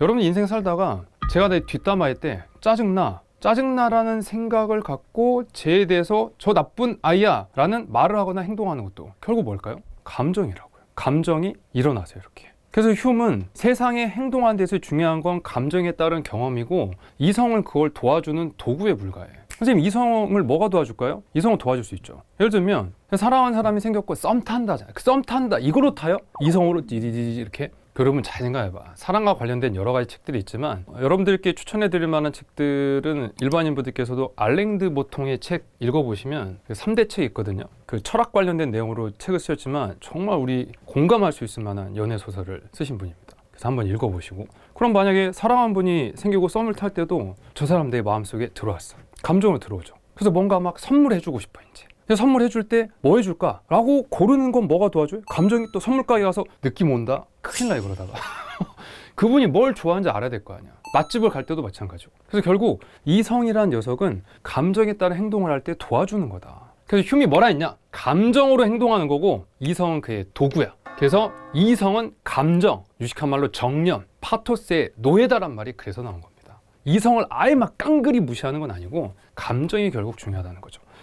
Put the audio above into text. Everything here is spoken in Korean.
여러분 인생 살다가 제가 내 뒷담화할 때 짜증나 짜증나라는 생각을 갖고 쟤에 대해서 저 나쁜 아이야 라는 말을 하거나 행동하는 것도 결국 뭘까요? 감정이라고요. 감정이 일어나세요 이렇게. 그래서 흉은 세상에 행동하는 데서 중요한 건 감정에 따른 경험이고 이성은 그걸 도와주는 도구에 불과해. 선생님 이성을 뭐가 도와줄까요? 이성을 도와줄 수 있죠. 예를 들면 사랑하는 사람이 생겼고 썸 탄다잖아요. 그썸 탄다 이거로 타요? 이성으로 이렇게 그러면 잘 생각해봐. 사랑과 관련된 여러 가지 책들이 있지만 어, 여러분들께 추천해드릴 만한 책들은 일반인 분들께서도 알랭드 보통의 책 읽어보시면 그 3대 책이 있거든요. 그 철학 관련된 내용으로 책을 쓰셨지만 정말 우리 공감할 수 있을 만한 연애 소설을 쓰신 분입니다. 그래서 한번 읽어보시고 그럼 만약에 사랑한 분이 생기고 썸을 탈 때도 저 사람 내 마음속에 들어왔어. 감정으로 들어오죠. 그래서 뭔가 막 선물해주고 싶어 이제. 그래서 선물 해줄 때 뭐 해줄까? 라고 고르는 건 뭐가 도와줘요? 감정이 또 선물 가게 가서 느낌 온다? 큰일 나요 그러다가 그분이 뭘 좋아하는지 알아야 될 거 아니야 맛집을 갈 때도 마찬가지고 그래서 결국 이성이란 녀석은 감정에 따른 행동을 할 때 도와주는 거다 그래서 흉이 뭐라 했냐? 감정으로 행동하는 거고 이성은 그의 도구야 그래서 이성은 감정, 유식한 말로 정념, 파토스의 노예다란 말이 그래서 나온 겁니다 이성을 아예 막 깡그리 무시하는 건 아니고 감정이 결국 중요하다는 거죠